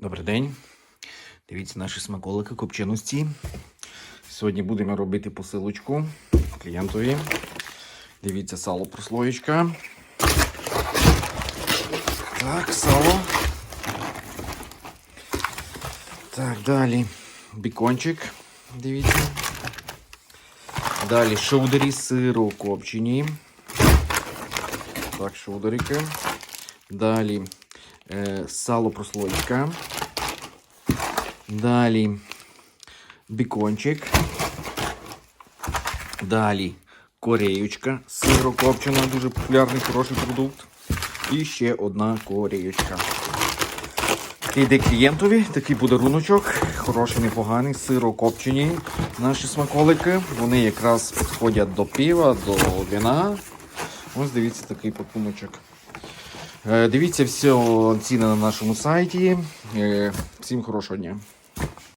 Добрий день. Дивіться наші смаколики копченості. Сьогодні будемо робити посилочку клієнтові. Дивіться сало прослоєчка. Так, сало. Так, далі бікончик. Дивіться. Далі шоудері сиро копчені. Так, шоудерики. Далі сало прослоєчка. Далі бікончик. Далі кореючка сирокопчена, дуже популярний хороший продукт. І ще одна кореючка. Йде клієнтові, такий подаруночок, хороший, непоганий, сирокопчені наші смаколики. Вони якраз підходять до пива, до вина. Ось дивіться такий пакуночок. Е, Дивіться всі ціни на нашому сайті. Е, Всім хорошого дня.